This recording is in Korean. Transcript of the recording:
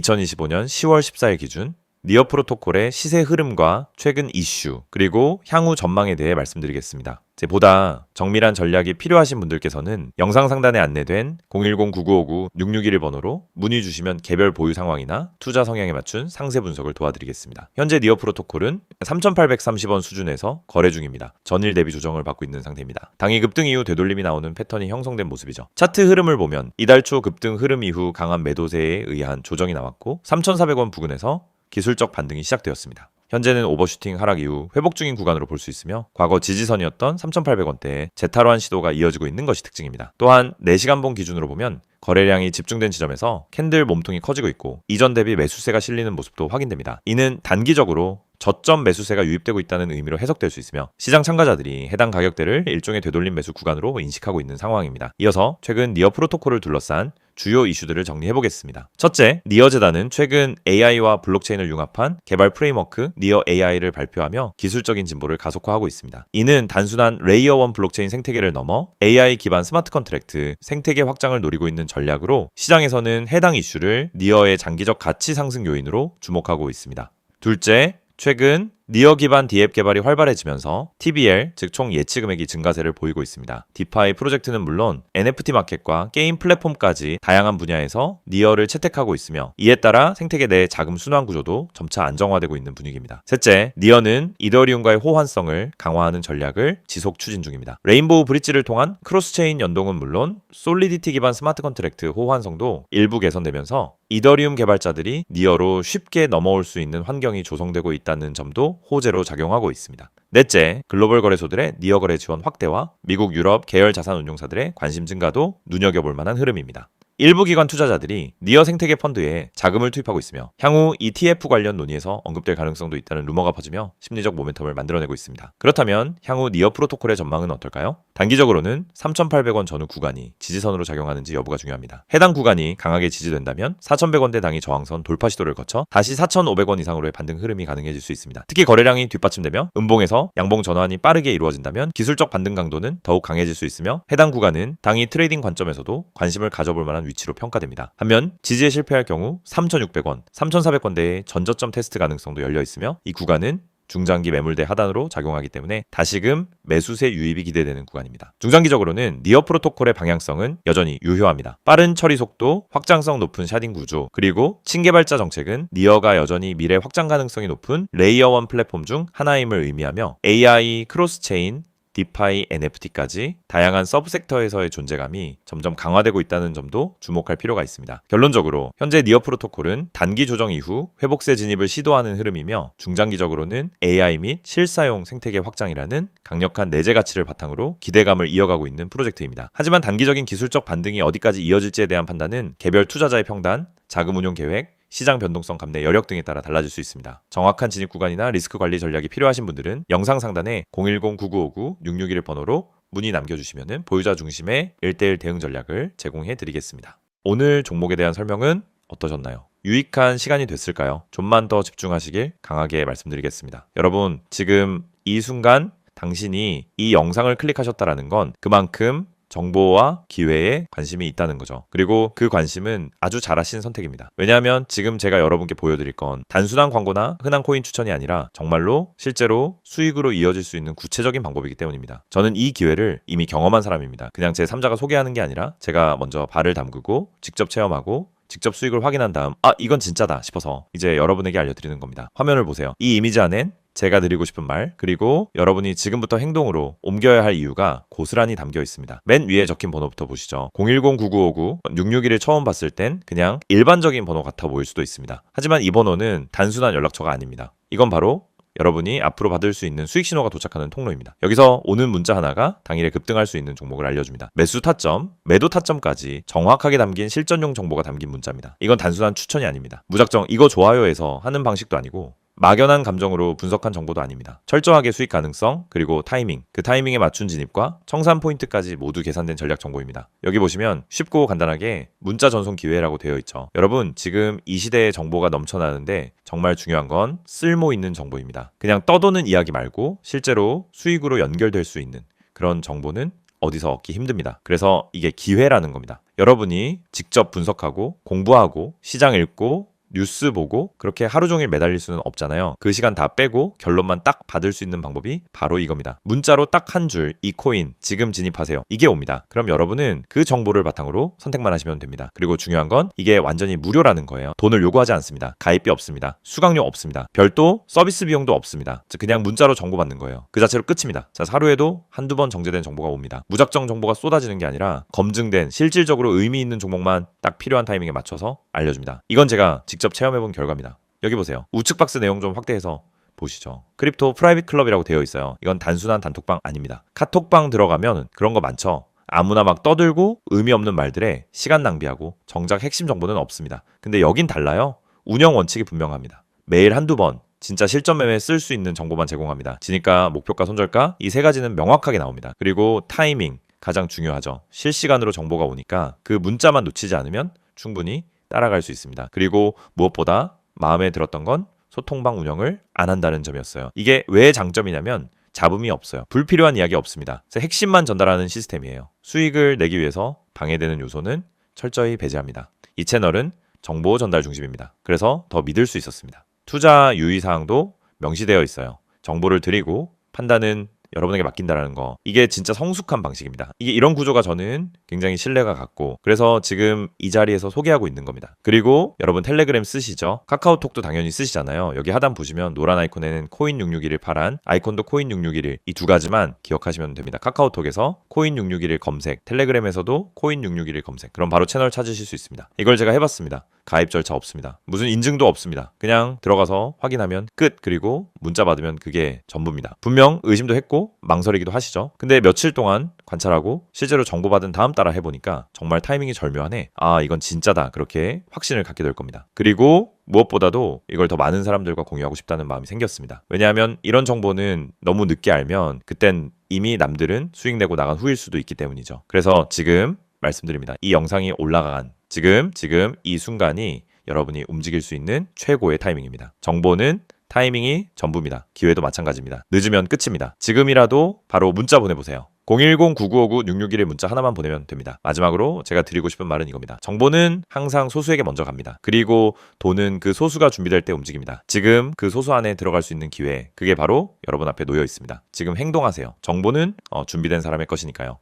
2025년 10월 14일 기준 니어 프로토콜의 시세 흐름과 최근 이슈, 그리고 향후 전망에 대해 말씀드리겠습니다. 보다 정밀한 전략이 필요하신 분들께서는 영상 상단에 안내된 010-9959-6611 번호로 문의 주시면 개별 보유 상황이나 투자 성향에 맞춘 상세 분석을 도와드리겠습니다. 현재 니어 프로토콜은 3,830원 수준에서 거래 중입니다. 전일 대비 조정을 받고 있는 상태입니다. 당일 급등 이후 되돌림이 나오는 패턴이 형성된 모습이죠. 차트 흐름을 보면 이달 초 급등 흐름 이후 강한 매도세에 의한 조정이 나왔고 3,400원 부근에서 기술적 반등이 시작되었습니다. 현재는 오버슈팅 하락 이후 회복 중인 구간으로 볼 수 있으며 과거 지지선이었던 3,800원대에 재타로한 시도가 이어지고 있는 것이 특징입니다. 또한 4시간봉 기준으로 보면 거래량이 집중된 지점에서 캔들 몸통이 커지고 있고 이전 대비 매수세가 실리는 모습도 확인됩니다. 이는 단기적으로 저점 매수세가 유입되고 있다는 의미로 해석될 수 있으며 시장 참가자들이 해당 가격대를 일종의 되돌림 매수 구간으로 인식하고 있는 상황입니다. 이어서 최근 니어 프로토콜을 둘러싼 주요 이슈들을 정리해 보겠습니다. 첫째, 니어 재단은 최근 AI와 블록체인을 융합한 개발 프레임워크 니어 AI를 발표하며 기술적인 진보를 가속화하고 있습니다. 이는 단순한 레이어 1 블록체인 생태계를 넘어 AI 기반 스마트 컨트랙트 생태계 확장을 노리고 있는 전략으로 시장에서는 해당 이슈를 니어의 장기적 가치 상승 요인으로 주목하고 있습니다. 둘째, 최근 니어 기반 디앱 개발이 활발해지면서 TBL, 즉 총 예치 금액이 증가세를 보이고 있습니다. 디파이 프로젝트는 물론 NFT 마켓과 게임 플랫폼까지 다양한 분야에서 니어를 채택하고 있으며 이에 따라 생태계 내 자금 순환 구조도 점차 안정화되고 있는 분위기입니다. 셋째, 니어는 이더리움과의 호환성을 강화하는 전략을 지속 추진 중입니다. 레인보우 브릿지를 통한 크로스체인 연동은 물론 솔리디티 기반 스마트 컨트랙트 호환성도 일부 개선되면서 이더리움 개발자들이 니어로 쉽게 넘어올 수 있는 환경이 조성되고 있다는 점도 호재로 작용하고 있습니다. 넷째, 글로벌 거래소들의 니어 거래 지원 확대와 미국, 유럽 계열 자산 운용사들의 관심 증가도 눈여겨볼 만한 흐름입니다. 일부 기관 투자자들이 니어 생태계 펀드에 자금을 투입하고 있으며 향후 ETF 관련 논의에서 언급될 가능성도 있다는 루머가 퍼지며 심리적 모멘텀을 만들어내고 있습니다. 그렇다면 향후 니어 프로토콜의 전망은 어떨까요? 단기적으로는 3,800원 전후 구간이 지지선으로 작용하는지 여부가 중요합니다. 해당 구간이 강하게 지지된다면 4,100원대 당이 저항선 돌파 시도를 거쳐 다시 4,500원 이상으로의 반등 흐름이 가능해질 수 있습니다. 특히 거래량이 뒷받침되며 음봉에서 양봉 전환이 빠르게 이루어진다면 기술적 반등 강도는 더욱 강해질 수 있으며 해당 구간은 당이 트레이딩 관점에서도 관심을 가져볼 만한 위치로 평가됩니다. 반면 지지에 실패할 경우 3,600원, 3,400원대의 전저점 테스트 가능성도 열려 있으며 이 구간은 중장기 매물대 하단으로 작용하기 때문에 다시금 매수세 유입이 기대되는 구간입니다. 중장기적으로는 니어 프로토콜의 방향성은 여전히 유효합니다. 빠른 처리 속도, 확장성 높은 샤딩 구조, 그리고 친개발자 정책은 니어가 여전히 미래 확장 가능성이 높은 레이어 1 플랫폼 중 하나임을 의미하며 AI, 크로스체인, 디파이, NFT까지 다양한 서브 섹터에서의 존재감이 점점 강화되고 있다는 점도 주목할 필요가 있습니다. 결론적으로 현재 니어 프로토콜은 단기 조정 이후 회복세 진입을 시도하는 흐름이며 중장기적으로는 AI 및 실사용 생태계 확장이라는 강력한 내재 가치를 바탕으로 기대감을 이어가고 있는 프로젝트입니다. 하지만 단기적인 기술적 반등이 어디까지 이어질지에 대한 판단은 개별 투자자의 평단, 자금 운용 계획, 시장 변동성 감내 여력 등에 따라 달라질 수 있습니다. 정확한 진입 구간이나 리스크 관리 전략이 필요하신 분들은 영상 상단에 010-9959-661 번호로 문의 남겨주시면 보유자 중심의 1대1 대응 전략을 제공해 드리겠습니다. 오늘 종목에 대한 설명은 어떠셨나요? 유익한 시간이 됐을까요? 좀만 더 집중하시길 강하게 말씀드리겠습니다. 여러분, 지금 이 순간 당신이 이 영상을 클릭하셨다라는 건 그만큼 정보와 기회에 관심이 있다는 거죠. 그리고 그 관심은 아주 잘하신 선택입니다. 왜냐하면 지금 제가 여러분께 보여드릴 건 단순한 광고나 흔한 코인 추천이 아니라 정말로 실제로 수익으로 이어질 수 있는 구체적인 방법이기 때문입니다. 저는 이 기회를 이미 경험한 사람입니다. 그냥 제 3자가 소개하는 게 아니라 제가 먼저 발을 담그고 직접 체험하고 직접 수익을 확인한 다음 아 이건 진짜다 싶어서 이제 여러분에게 알려드리는 겁니다. 화면을 보세요. 이 이미지 안엔 제가 드리고 싶은 말, 그리고 여러분이 지금부터 행동으로 옮겨야 할 이유가 고스란히 담겨 있습니다. 맨 위에 적힌 번호부터 보시죠. 010-9959-661을 처음 봤을 땐 그냥 일반적인 번호 같아 보일 수도 있습니다. 하지만 이 번호는 단순한 연락처가 아닙니다. 이건 바로 여러분이 앞으로 받을 수 있는 수익 신호가 도착하는 통로입니다. 여기서 오는 문자 하나가 당일에 급등할 수 있는 종목을 알려줍니다. 매수 타점, 매도 타점까지 정확하게 담긴 실전용 정보가 담긴 문자입니다. 이건 단순한 추천이 아닙니다. 무작정 이거 좋아요에서 하는 방식도 아니고 막연한 감정으로 분석한 정보도 아닙니다. 철저하게 수익 가능성, 그리고 타이밍, 그 타이밍에 맞춘 진입과 청산 포인트까지 모두 계산된 전략 정보입니다. 여기 보시면 쉽고 간단하게 문자 전송 기회라고 되어 있죠. 여러분, 지금 이 시대에 정보가 넘쳐나는데 정말 중요한 건 쓸모 있는 정보입니다. 그냥 떠도는 이야기 말고 실제로 수익으로 연결될 수 있는 그런 정보는 어디서 얻기 힘듭니다. 그래서 이게 기회라는 겁니다. 여러분이 직접 분석하고 공부하고 시장 읽고 뉴스 보고 그렇게 하루 종일 매달릴 수는 없잖아요. 그 시간 다 빼고 결론만 딱 받을 수 있는 방법이 바로 이겁니다. 문자로 딱 한 줄 이 코인 지금 진입하세요. 이게 옵니다. 그럼 여러분은 그 정보를 바탕으로 선택만 하시면 됩니다. 그리고 중요한 건 이게 완전히 무료라는 거예요. 돈을 요구하지 않습니다. 가입비 없습니다. 수강료 없습니다. 별도 서비스 비용도 없습니다. 즉 그냥 문자로 정보 받는 거예요. 그 자체로 끝입니다. 자, 하루에도 한두 번 정제된 정보가 옵니다. 무작정 정보가 쏟아지는 게 아니라 검증된 실질적으로 의미 있는 종목만 딱 필요한 타이밍에 맞춰서 알려줍니다. 이건 제가 직접 체험해본 결과입니다. 여기 보세요. 우측 박스 내용 좀 확대해서 보시죠. 크립토 프라이빗 클럽이라고 되어 있어요. 이건 단순한 단톡방 아닙니다. 카톡방 들어가면 그런 거 많죠. 아무나 막 떠들고 의미 없는 말들에 시간 낭비하고 정작 핵심 정보는 없습니다. 근데 여긴 달라요. 운영 원칙이 분명합니다. 매일 한두 번 진짜 실전 매매에 쓸 수 있는 정보만 제공합니다. 지니까, 목표가, 손절가 이 세 가지는 명확하게 나옵니다. 그리고 타이밍 가장 중요하죠. 실시간으로 정보가 오니까 그 문자만 놓치지 않으면 충분히 따라갈 수 있습니다. 그리고 무엇보다 마음에 들었던 건 소통방 운영을 안 한다는 점이었어요. 이게 왜 장점이냐면 잡음이 없어요. 불필요한 이야기 없습니다. 핵심만 전달하는 시스템이에요. 수익을 내기 위해서 방해되는 요소는 철저히 배제합니다. 이 채널은 정보 전달 중심입니다. 그래서 더 믿을 수 있었습니다. 투자 유의 사항도 명시되어 있어요. 정보를 드리고 판단은 여러분에게 맡긴다라는 거. 이게 진짜 성숙한 방식입니다. 이게 이런 구조가 저는 굉장히 신뢰가 갔고 그래서 지금 이 자리에서 소개하고 있는 겁니다. 그리고 여러분 텔레그램 쓰시죠? 카카오톡도 당연히 쓰시잖아요. 여기 하단 보시면 노란 아이콘에는 코인 661을 파란 아이콘도 코인 661이 두 가지만 기억하시면 됩니다. 카카오톡에서 코인 661을 검색, 텔레그램에서도 코인 661을 검색. 그럼 바로 채널 찾으실 수 있습니다. 이걸 제가 해봤습니다. 가입 절차 없습니다. 무슨 인증도 없습니다. 그냥 들어가서 확인하면 끝. 그리고 문자 받으면 그게 전부입니다. 분명 의심도 했고 망설이기도 하시죠. 근데 며칠 동안 관찰하고 실제로 정보받은 다음 따라 해보니까 정말 타이밍이 절묘하네. 아, 이건 진짜다. 그렇게 확신을 갖게 될 겁니다. 그리고 무엇보다도 이걸 더 많은 사람들과 공유하고 싶다는 마음이 생겼습니다. 왜냐하면 이런 정보는 너무 늦게 알면 그땐 이미 남들은 수익 내고 나간 후일 수도 있기 때문이죠. 그래서 지금 말씀드립니다. 이 영상이 올라간 지금 지금 이 순간이 여러분이 움직일 수 있는 최고의 타이밍입니다. 정보는 타이밍이 전부입니다. 기회도 마찬가지입니다. 늦으면 끝입니다. 지금이라도 바로 문자 보내보세요. 010-9959-661의 문자 하나만 보내면 됩니다. 마지막으로 제가 드리고 싶은 말은 이겁니다. 정보는 항상 소수에게 먼저 갑니다. 그리고 돈은 그 소수가 준비될 때 움직입니다. 지금 그 소수 안에 들어갈 수 있는 기회, 그게 바로 여러분 앞에 놓여 있습니다. 지금 행동하세요. 정보는 어, 준비된 사람의 것이니까요.